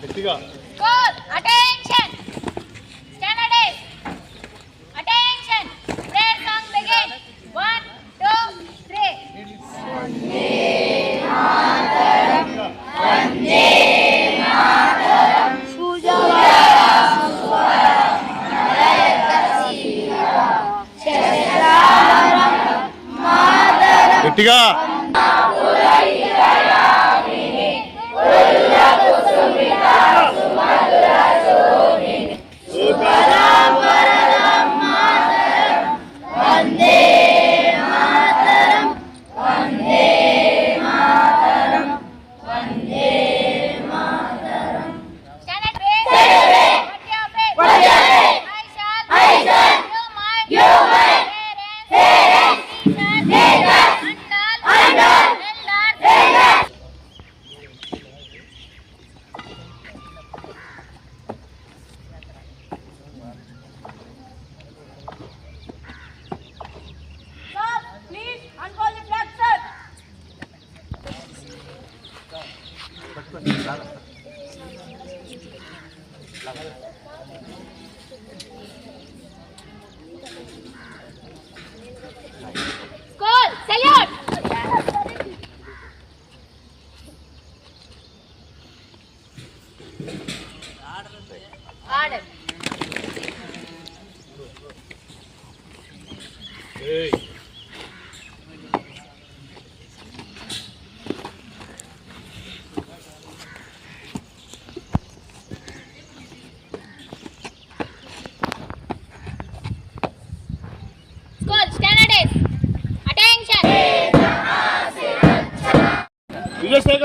Score! Attention! Standardize! Attention! Play song begin! One, two, three. గట్టిగా Goal! Hey.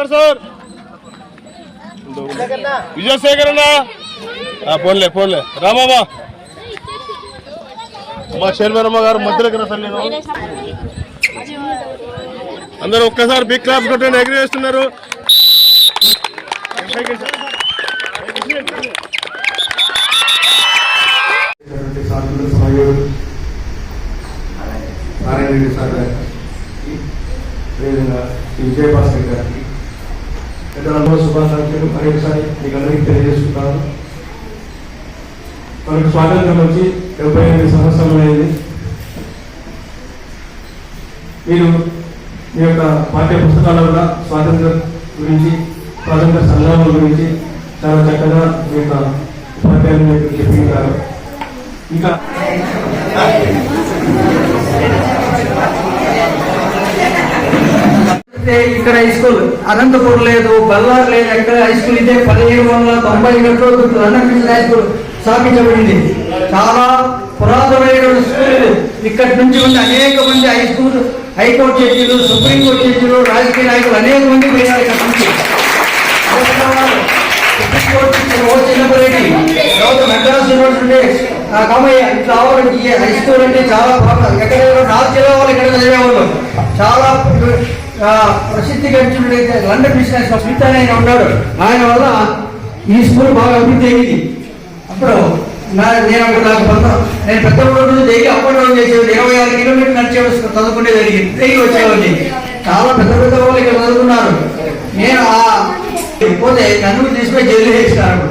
Vijayashekar sir. Vijayashekar అన్నా. పోన్లే పోన్లే రామామా. మా చైర్మన్ అమ్మ గారు మధ్యలోకి రా తల్లి అందరూ ఒక్కసారి బిగ్ క్లాప్ కొట్టండి ఎగ్రీ చేస్తున్నారు. విజయభాస్కర్ గారికి పెద్దలందరూ శుభాకాంక్షలు. మరొకసారి మీకు అందరికీ తెలియజేస్తున్నాను మనకు స్వాతంత్రం వచ్చి డెబ్బై ఎనిమిది సంవత్సరాలు అయింది. మీరు మీ యొక్క పాఠ్య పుస్తకాల వల్ల స్వాతంత్రం గురించి స్వాతంత్ర సంగ్రామం గురించి చాలా చక్కగా మీ యొక్క ఉపాధ్యాయులు మీకు చెప్పింటారు ఇంకా ఇక్కడ హై స్కూల్. అనంతపూర్ లేదు బల్లార్ లేదు ఎక్కడ? హై స్కూల్ ఇదే పదిహేను వందల తొంభై ఒకటిలో లండన్ హై స్కూల్ స్థాపించబడింది. చాలా పురాతనమైన స్కూల్. ఇక్కడి నుంచి ఉండి అనేక మంది హై స్కూల్ హైకోర్టు జడ్జీలు సుప్రీంకోర్టు జడ్జీలు రాజకీయ నాయకులు అనేక మంది పోయారు ఇక్కడ నుంచి. మెడ్రాస్ యూనివర్సిటీ కామయ్య ఇట్లా హై స్కూల్ అంటే చాలా బాగా నార్త్ జిల్లా వాళ్ళు ఇక్కడ చదివేవాళ్ళు? చాలా ప్రసిద్ధి గడిచినట్లయితే లండన్ బిజినెస్ స్మిత్ అని ఆయన ఉన్నాడు. ఆయన వల్ల ఈ స్కూల్ బాగా అభివృద్ధి అయింది. అప్పుడు నా నేను అప్పుడు నాకు పంత నేను పెద్ద రోడ్డు అప్ అప్పటి రోజు చేసేది ఇరవై ఆరు కిలోమీటర్లు నడిచే చదువుకునే జరిగింది. తిరిగి వచ్చేవాడిని. చాలా పెద్ద పెద్ద వాళ్ళు ఇక్కడ చదువుకున్నారు. నేను ఆ పోతే నన్ను తీసుకొని జైలు వేసినారు.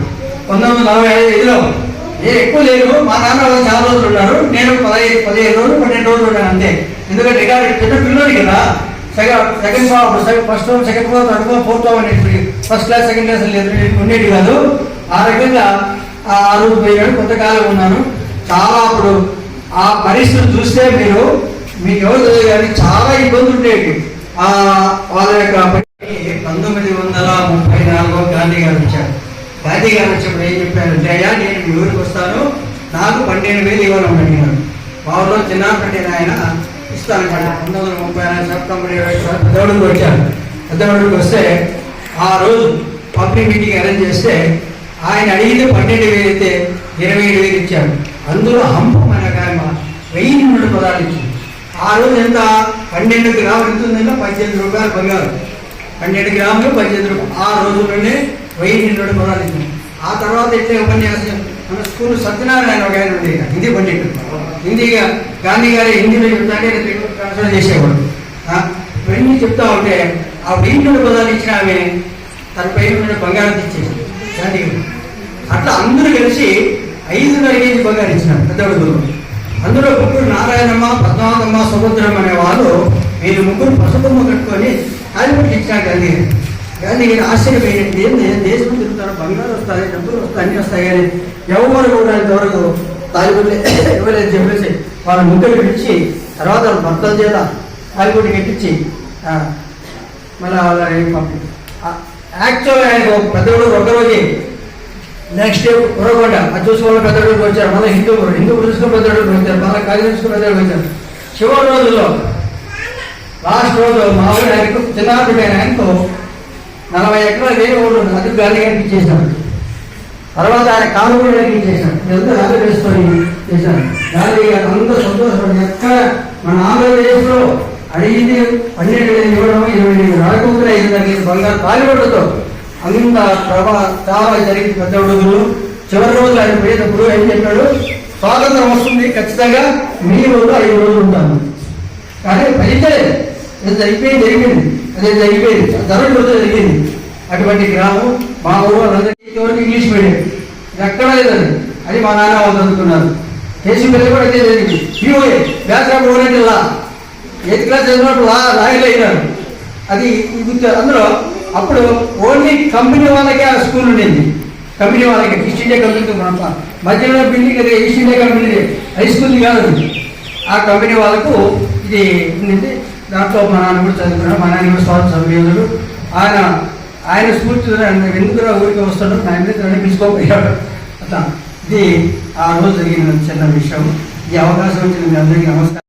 పంతొమ్మిది నలభై ఐదులో. నేను ఎక్కువ లేరు మా నాన్న వాళ్ళు చాలా రోజులు ఉన్నారు. నేను పదహైదు పదిహేను రోజులు పన్నెండు రోజులు ఉన్నాను అంతే. ఎందుకంటే రికార్డు చిన్న పిల్లలు కదా. Second second first second floor third floor fourth floor అనేది ఫస్ట్ క్లాస్ సెకండ్ క్లాస్ లేదు ఉండేది కాదు. ఆ రకంగా ఆ రోజు పోయినాడు కొంతకాలం ఉన్నాను. చాలా అప్పుడు ఆ పరిస్థితులు చూస్తే మీరు మీకు ఎవరు తెలియదు కానీ చాలా ఇబ్బందులు ఉండేవి. ఆ వాళ్ళ యొక్క పంతొమ్మిది వందల ముప్పై నాలుగులో గాంధీ గారు వచ్చారు. గాంధీ గారు వచ్చినప్పుడు ఏం చెప్పారంటే అయ్యా నేను మీ ఊరికి వస్తాను. నాకు పన్నెండు వేలు ఇవ్వాలని అడిగాను మా ఊళ్ళో చిన్నప్పటి ఆయన ఇస్తాను పంతొమ్మిది వందల ముప్పై నాలుగు సెప్టెంబర్ ఇరవై పెద్దవాడికి వచ్చాను. పెద్దవాడికి వస్తే ఆ రోజు పబ్లిక్ మీటింగ్ అరేంజ్ చేస్తే ఆయన అడిగితే పన్నెండు వేలు అయితే ఇరవై ఏడు వేలు ఇచ్చాడు. అందులో హంపం అనే వెయ్యి మూడు పదాలు ఇచ్చింది ఆ రోజు ఎంత? పన్నెండు గ్రాములు ఎంత ఉందంటే పద్దెనిమిది రూపాయలు బంగారు. పన్నెండు గ్రాములు పద్దెనిమిది రూపాయలు. ఆ రోజుల్లోనే వెయ్యి నిండు పదాలు ఇచ్చింది ఆ తర్వాత ఇట్లే ఉపన్యాసం? మన స్కూల్ సత్యనారాయణ ఒక ఆయన ఉంది హిందీ పండితుడు. హిందీగా గాంధీ గారి హిందీలో చెప్తాంటే ఆయన తెలుగు చేసేవాడు. ఇవన్నీ చెప్తా ఉంటే ఆ వెయ్యి పదాలు ఇచ్చిన ఆమె తన పేరు ఉన్న బంగారం తెచ్చేసి గాంధీ గారు. అట్లా అందరూ కలిసి ఐదున్నర కేజీ బంగారు ఇచ్చినారు పెద్దవాడు గురువు అందులో ముగ్గురు నారాయణమ్మ పద్మావతమ్మ సుభద్రమ్మ అనే వాళ్ళు వీళ్ళు ముగ్గురు పసుపమ్మ కట్టుకొని తాలిపట్టి ఇచ్చినారు గాంధీ గారు. గాంధీ గారు ఆశ్చర్యపోయింది దేశం తిరుగుతారు? బంగారు వస్తాయి డబ్బులు వస్తాయి అన్నీ వస్తాయి కానీ ఎవరు కూడా ఇంతవరకు ఇవ్వలేదు చెప్పేసి వాళ్ళ ముగ్గురు పిలిచి తర్వాత వాళ్ళ భర్తల చేత తాలిపట్టి కట్టించి మళ్ళీ వాళ్ళని పంపి యాక్చువల్గా ఆయన ఒక పెద్దవాడు ఒకరోజు నెక్స్ట్ డే ఉరగొండ అది చూసి వాళ్ళు వచ్చారు. మళ్ళీ హిందూ హిందూ చూసుకుని పెద్దవాడికి వచ్చారు. మళ్ళీ కాళీ చూసుకుని పెద్దవాడు వచ్చారు. చివరి రోజుల్లో లాస్ట్ రోజు మా ఊరి ఆయనకు చిన్నారుడు ఆయన ఆయనకు నలభై ఎకరాలు వేరే ఊళ్ళు అది గాలి కనిపించేసాడు తర్వాత ఆయన కాలు కూడా చేశాను ఇచ్చేసాడు ఇదంతా రాజు వేసుకొని చేశాను. గాలి గారు అందరూ సంతోషపడి ఎక్కడ మన ఆంధ్రప్రదేశ్లో అడిగింది పన్నెండు వేలు ఇవ్వడం ఇరవై ఐదు రాకపోతే ఐదు బంగారు తాలిబడ్డతో అంత ప్రభా చాలా జరిగింది పెద్ద ఉడుగులు చివరి రోజులు ఆయన పోయేటప్పుడు ఏం చెప్పాడు? స్వాతంత్రం వస్తుంది ఖచ్చితంగా. మీ రోజు ఐదు రోజులు ఉంటాను. కానీ ఫలించలేదు అది జరిగిపోయింది జరిగింది. అదే జరిగిపోయింది. ధరలు రోజు జరిగింది. అటువంటి గ్రామం మా ఊరు ఎవరికి ఇంగ్లీష్ మీడియం? ఇది లేదండి. అది మా నాన్న వాళ్ళు చదువుకున్నారు కేసీ పిల్లలు కూడా అదే జరిగింది. P O A background orient law. Eighth class చదివినప్పుడు లా లాయర్లు అయినారు. అది అందులో అప్పుడు ఓన్లీ కంపెనీ వాళ్ళకే ఆ స్కూల్ ఉండేది. కంపెనీ వాళ్ళకి ఈస్ట్ ఇండియా కంపెనీతో మనం మధ్యలో బిల్డింగ్ అది East India Company high school కాదు. ఆ కంపెనీ వాళ్ళకు ఇది ఉండింది. దాంట్లో మా నాన్న కూడా చదువుకున్నాడు మా నాన్న కూడా స్వాతంత్ర సభ్యులు ఆయన ఆయన స్ఫూర్తి ఎందుకు ఊరికి వస్తాడు? నా ఎందుకు పిలుచుకోపోయాడు. అట్లా. ఇది ఆ రోజు జరిగిన చిన్న విషయం. ఈ అవకాశం వచ్చిన మీ అందరికీ నమస్కారం.